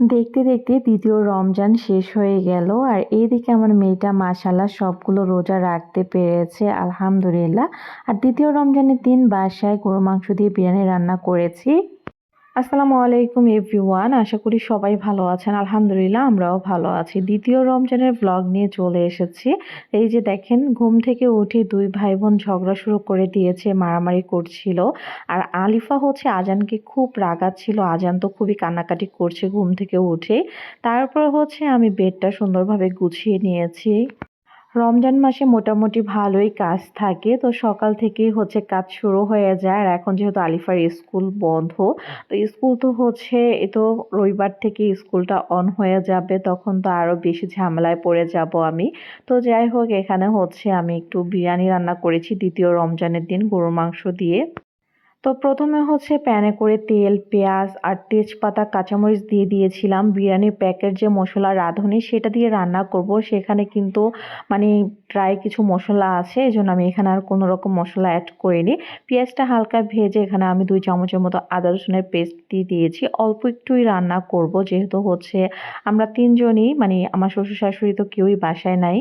দেখতে দেখতে দ্বিতীয় রমজান শেষ হয়ে গেল আর এইদিকে আমার মেয়েটা মাশাল্লাহ সবগুলো রোজা রাখতে পেরেছে, আলহামদুলিল্লাহ। আর দ্বিতীয় রমজানের দিন বাসায় গরু মাংস দিয়ে বিরিয়ানি রান্না করেছি। আসসালামু আলাইকুম, এভরিওয়ান। আশা করি সবাই ভালো আছেন। আলহামদুলিল্লাহ, আমরাও ভালো আছি। দ্বিতীয় রমজানের ব্লগ নিয়ে চলে এসেছি। এই যে দেখেন, ঘুম থেকে উঠে দুই ভাই বোন ঝগড়া শুরু করে দিয়েছে, মারামারি করছিল। আর আলিফা হচ্ছে আজানকে খুব রাগাচ্ছিল। আজান তো খুবই কান্নাকাটি করছে ঘুম থেকে উঠে। তারপর হচ্ছে আমি বেডটা সুন্দরভাবে গুছিয়ে নিয়েছি। রমজান মাসে মোটামুটি ভালোই কাজ থাকে। তো সকাল থেকেই হচ্ছে কাজ শুরু হয়ে যায়। আর এখন যেহেতু আলিফার স্কুল বন্ধ, তো স্কুল তো হচ্ছে এ তো রবিবার থেকে স্কুলটা অন হয়ে যাবে। তখন তো আরও বেশি ঝামেলায় পড়ে যাব আমি। তো যাই হোক, এখানে হচ্ছে আমি একটু বিরিয়ানি রান্না করেছি দ্বিতীয় রমজানের দিন গরুর মাংস দিয়ে। তো প্রথমে হচ্ছে প্যানে করে তেল, পেঁয়াজ আর তেজপাতা, কাঁচামরিচ দিয়ে দিয়েছিলাম। বিরিয়ানির প্যাকেট যে মশলা রাঁধুনি সেটা দিয়ে রান্না করব। সেখানে কিন্তু মানে ড্রাই কিছু মশলা আছে এই জন্য আমি এখানে আর কোনো রকম মশলা অ্যাড করিনি। পেঁয়াজটা হালকা ভেজে এখানে আমি দুই চামচের মতো আদা, রসুনের পেস্ট দিয়ে দিয়েছি। অল্প একটুই রান্না করব, যেহেতু হচ্ছে আমরা তিনজনই মানে আমার শ্বশুর শাশুড়ি তো কেউই বাসায় নাই।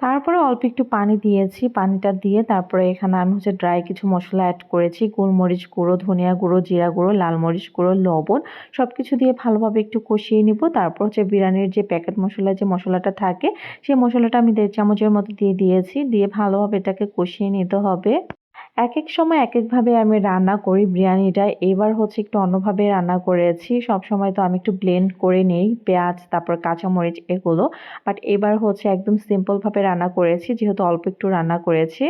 তারপরে অল্প একটু পানি দিয়েছি, পানিটা দিয়ে তারপরে এখানে আমি হচ্ছে ড্রাই কিছু মশলা অ্যাড করেছি, গোলমরিচ গুঁড়ো, ধনিয়া গুঁড়ো, জিরা গুঁড়ো, লাল মরিচ গুঁড়ো, লবণ সব কিছু দিয়ে ভালোভাবে একটু কষিয়ে নিব। তারপর হচ্ছে বিরিয়ানির যে প্যাকেট মশলা, যে মশলাটা থাকে সেই মশলাটা আমি দেড় চামচের মতো দিয়ে দিয়েছি, দিয়ে ভালোভাবে এটাকে কষিয়ে নিতে হবে। এক এক সময় এক একভাবে আমি রান্না করি বিরিয়ানিটা। এবার হচ্ছে একটু অন্যভাবে রান্না করেছি। সব সময় তো আমি একটু ব্লেন্ড করে নিই। পেঁয়াজ, তারপর কাঁচামরিচ, এগুলো। বাট এবার হচ্ছে একদম সিম্পলভাবে রান্না করেছি। যেহেতু অল্প একটু রান্না করেছি।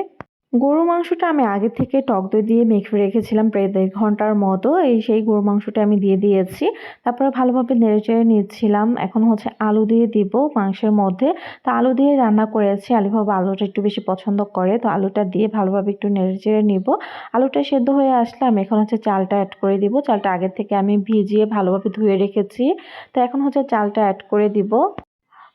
গরু মাংসটা আমি আগে থেকে টক দই দিয়ে মেখে রেখেছিলাম প্রায় দেড় ঘণ্টার মতো। এই সেই গরু মাংসটা আমি দিয়ে দিয়েছি। তারপরে ভালোভাবে নেড়ে চেড়ে নিচ্ছিলাম। এখন হচ্ছে আলু দিয়ে দিব মাংসের মধ্যে। তো আলু দিয়ে রান্না করেছি। আলুভাবে আলুটা একটু বেশি পছন্দ করে। তো আলুটা দিয়ে ভালোভাবে একটু নেড়ে চেড়ে নিব। আলুটা সেদ্ধ হয়ে আসলে আমি এখন হচ্ছে চালটা অ্যাড করে দিব। চালটা আগের থেকে আমি ভিজিয়ে ভালোভাবে ধুয়ে রেখেছি। তো এখন হচ্ছে চালটা অ্যাড করে দিব।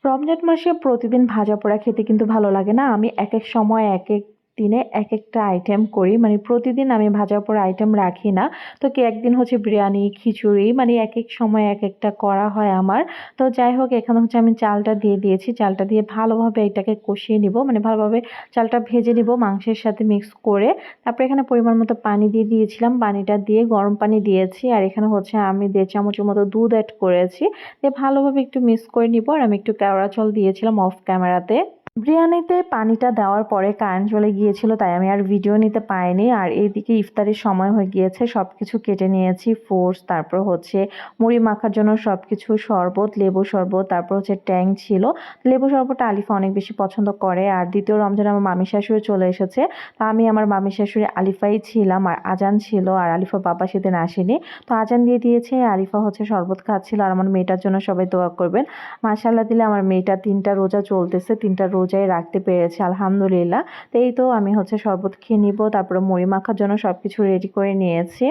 রমজান মাসে প্রতিদিন ভাজা পোড়া খেতে কিন্তু ভালো লাগে না। আমি এক এক সময় এক এক দিনে এক একটা আইটেম করি। মানে প্রতিদিন আমি ভাজার পর আইটেম রাখি না। তো কি একদিন হচ্ছে বিরিয়ানি, খিচুড়ি মানে এক এক সময় এক একটা করা হয় আমার। তো যাই হোক, এখানে হচ্ছে আমি চালটা দিয়ে দিয়েছি। চালটা দিয়ে ভালোভাবে এটাকে কষিয়ে নিব। মানে ভালোভাবে চালটা ভেজে নিব মাংসের সাথে মিক্স করে। তারপরে এখানে পরিমাণ মতো পানি দিয়ে দিয়েছিলাম। পানিটা দিয়ে গরম পানি দিয়েছি। আর এখানে হচ্ছে আমি দেড় চামচের মতো দুধ অ্যাড করেছি। দিয়ে ভালোভাবে একটু মিক্স করে নিব। আর আমি একটু কেওড়া চল দিয়েছিলাম অফ ক্যামেরাতে বিরিয়ানিতে পানিটা দেওয়ার পরে কারেন্ট চলে গিয়েছিল, তাই আমি আর ভিডিও নিতে পারিনি। আর এইদিকে ইফতারের সময় হয়ে গিয়েছে সব কিছু কেটে নিয়েছি ফোর্স তারপর হচ্ছে মুড়ি মাখার জন্য সব কিছু শরবত, লেবু শরবত, তারপর হচ্ছে ট্যাং ছিল। লেবু শরবতটা আলিফা অনেক বেশি পছন্দ করে। আর দ্বিতীয় রমজান আমার মামি শাশুড়ি চলে এসেছে, তা আমি আমার মামি শাশুড়ি আলিফাই ছিলাম, আর আজান ছিল, আর আলিফা বাবা সেদিন আসেনি। তো আজান দিয়ে দিয়েছে, আলিফা হচ্ছে শরবত খাচ্ছিল, আর আমার মেয়েটার জন্য সবাই দোয়া করবেন। মাসাল্লাহ দিলে আমার মেয়েটা তিনটা রোজা চলতেছে, তিনটা রোজায় রাখতে পেরেছি, আলহামদুলিল্লাহ। তো এই তো আমি হচ্ছে শরবত খেয়ে নিব, তারপরে মুড়ি মাখার জন্য সব কিছু রেডি করে নিয়েছি।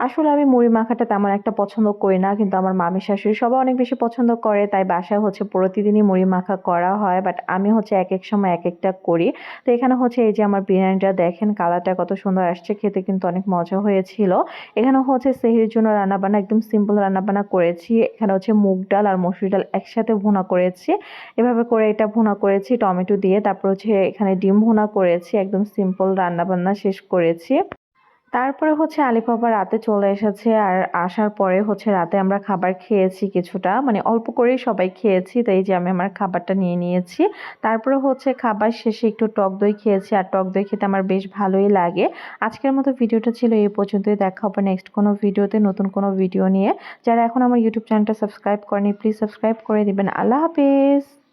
আসলে আমি মুড়ি মাখাটা তেমন একটা পছন্দ করি না, কিন্তু আমার মামি শাশুড়ি সবাই অনেক বেশি পছন্দ করে, তাই বাসায় হচ্ছে প্রতিদিনই মুড়ি মাখা করা হয় বাট আমি হচ্ছে এক এক সময় এক একটা করি। তো এখানে হচ্ছে এই যে আমার বিরিয়ানিটা দেখেন, কালারটা কত সুন্দর আসছে, খেতে কিন্তু অনেক মজা হয়েছিল। এখানে হচ্ছে সেহির জন্য রান্নাবান্না, একদম সিম্পল রান্নাবান্না করেছি। এখানে হচ্ছে মুগ ডাল আর মসুর ডাল একসাথে ভুনা করেছি। এভাবে করে এটা ভুনা করেছি, টমেটো দিয়ে, তারপর হচ্ছে এখানে ডিম ভুনা করেছি, একদম সিম্পল রান্নাবান্না শেষ করেছি। তারপরে হচ্ছে আলিপাপা রাতে চলে এসেছে আর আসার পরে হচ্ছে রাতে আমরা খাবার খেয়েছি কিছুটা। মানে অল্প করেই সবাই খেয়েছি, তাই যে আমি আমার খাবারটা নিয়ে নিয়েছি। তারপরে হচ্ছে খাবার শেষে একটু টক দই খেয়েছি আর টক দই খেতে আমার বেশ ভালোই লাগে। আজকের মতো ভিডিওটা ছিল এই পর্যন্তই। দেখা হবে নেক্সট কোনো ভিডিওতে নতুন কোনো ভিডিও নিয়ে। যারা এখন আমার ইউটিউব চ্যানেলটা সাবস্ক্রাইব করেনি প্লিজ সাবস্ক্রাইব করে দিবেন। আল্লাহ হাফেজ!